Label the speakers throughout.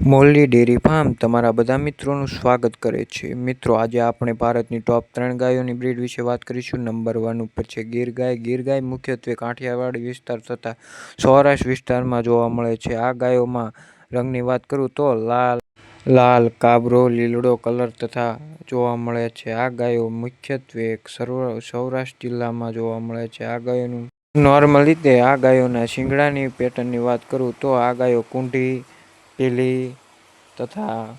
Speaker 1: મોરલી dairy farm તમારા બધા મિત્રોનું સ્વાગત કરે છે. મિત્રો, આજે આપણે ભારતની ટોપ ત્રણ ગાયોની બ્રીડ વિશે વાત કરીશું. નંબર વન ઉપર છે ગીર ગાય ગીર ગાય મુખ્યત્વે કાઠિયાવાડી વિસ્તાર તથા સૌરાષ્ટ્ર વિસ્તારમાં જોવા મળે છે. આ ગાયોમાં રંગની વાત કરું તો લાલ લાલ, કાબરો, લીલડો કલર તથા જોવા મળે છે. આ ગાયો મુખ્યત્વે સર્વ સૌરાષ્ટ્ર જિલ્લામાં જોવા મળે છે. આ ગાયોનું નોર્મલ રીતે આ ગાયોના શિંગડાની પેટર્નની વાત કરું તો આ ગાયો કુંઢી પીલી તથા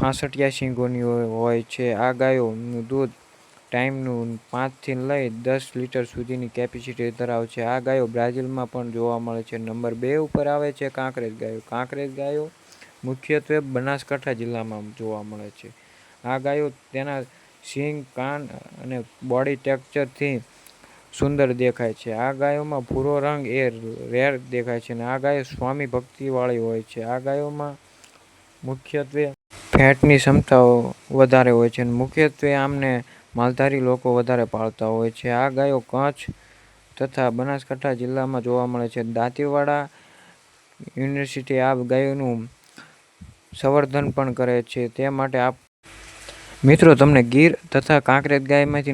Speaker 1: ફાંસટિયા શીંગોની હોય છે. આ ગાયોનું દૂધ ટાઈમનું પાંચથી લઈ દસ લીટર સુધીની કેપેસિટી ધરાવે છે. આ ગાયો બ્રાઝિલમાં પણ જોવા મળે છે. નંબર બે ઉપર આવે છે કાંકરેજ ગાયો. કાંકરેજ ગાયો મુખ્યત્વે બનાસકાંઠા જિલ્લામાં જોવા મળે છે. આ ગાયો તેના સિંગ, કાન અને બોડી ટેક્ચરથી સુંદર દેખાય છે. આ ગાયોમાં ભૂરો રંગ એ રેર દેખાય છે અને આ ગાયો સ્વામી ભક્તિવાળી હોય છે. આ ગાયોમાં મુખ્યત્વે ફેટની ક્ષમતાઓ વધારે હોય છે અને મુખ્યત્વે આમને માલધારી લોકો વધારે પાળતા હોય છે. આ ગાયો કચ્છ તથા બનાસકાંઠા જિલ્લામાં જોવા મળે છે. દાંતીવાડા યુનિવર્સિટી આ ગાયોનું સંવર્ધન પણ કરે છે. તે માટે આપ મિત્રો, તમને ગીર તથા કાંકરેજ ગાયમાંથી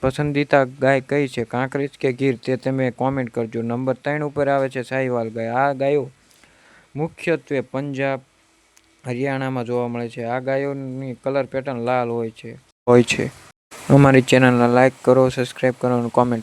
Speaker 1: પસંદીદા ગાય કઈ છે? કાંકરેજ કે ગીર? તે તમે કોમેન્ટ કરજો. નંબર ત્રણ ઉપર આવે છે સાહિવાલ ગાય. આ ગાયો મુખ્યત્વે પંજાબ, હરિયાણામાં જોવા મળે છે. આ ગાયોની કલર પેટર્ન લાલ હોય છે. હોય છે. અમારી ચેનલને લાઈક કરો સબસ્ક્રાઈબ કરો અને કોમેન્ટ